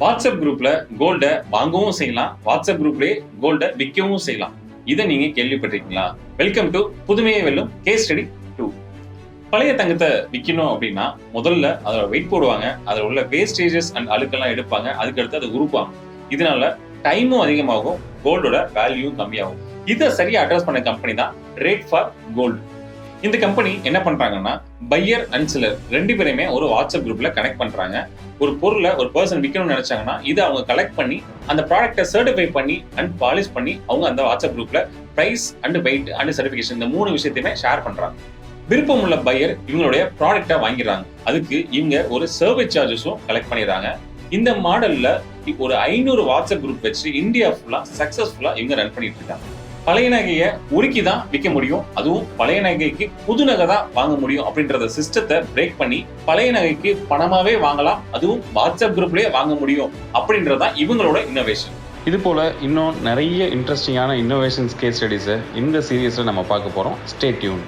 WhatsApp குரூப்ல கோல்டை வாங்கவும் செய்யலாம். வாட்ஸ்அப் குரூப்லயே கோல்டை விற்கவும் செய்யலாம். இதை நீங்க கேள்விப்பட்டிருக்கீங்களா? வெல்கம் டு புதுமையை வெல்லும் கேஸ் ஸ்டடி டூ பழைய தங்கத்தை விற்கணும் அப்படின்னா முதல்ல அதோட வெயிட் போடுவாங்க. அதில் உள்ள வேஸ்டேஜஸ் அண்ட் அழுக்கெல்லாம் எடுப்பாங்க. அதுக்கடுத்து அதை உருப்பாங்க இதனால டைமும் அதிகமாகும். கோல்டோட வேல்யூவும் கம்மியாகும். இதை சரியா அட்ரஸ் பண்ண கம்பெனி தான் ரேட் ஃபார் கோல்டு இந்த கம்பெனி என்ன பண்றாங்கன்னா பையர் அண்ட் சிலர் ரெண்டு பேருமே ஒரு வாட்ஸ்அப் குரூப்ல கனெக்ட் பண்றாங்க. ஒரு பொருளை ஒரு பர்சன் விற்கணும்னு நினைச்சாங்கன்னா இதை அவங்க கலெக்ட் பண்ணி அந்த ப்ராடக்டை சர்டிஃபை பண்ணி அண்ட் பாலிஷ் பண்ணி அவங்க அந்த வாட்ஸ்அப் குரூப்ல price and weight and certification இந்த மூணு விஷயத்தையுமே ஷேர் பண்றாங்க. விருப்பம் உள்ள பையர் இவங்களுடைய ப்ராடக்ட்டை வாங்கிடுறாங்க. அதுக்கு இவங்க ஒரு சர்வீஸ் சார்ஜஸும் கலெக்ட் பண்ணிடுறாங்க. இந்த மாடல்ல ஒரு ஐநூறு வாட்ஸ்அப் குரூப் வச்சு இந்தியா ஃபுல்லா சக்சஸ்ஃபுல்லா இவங்க ரன் பண்ணிட்டு இருக்காங்க. பழைய நகையை உருக்கி தான் விற்க முடியும். அதுவும் பழைய நகைக்கு புது நகை தான் வாங்க முடியும் அப்படின்றத சிஸ்டத்தை பிரேக் பண்ணி பழைய நகைக்கு பணமாவே வாங்கலாம். அதுவும் வாட்ஸ்அப் குரூப்லயே வாங்க முடியும் அப்படின்றதா இவங்களோட இன்னோவேஷன் இது போல் இன்னும் நிறைய இன்ட்ரெஸ்டிங்கான இன்னோவேஷன்ஸ் கேஸ் ஸ்டடிஸை இந்த சீரியஸில் நம்ம பார்க்க போகிறோம் ஸ்டே டியூன்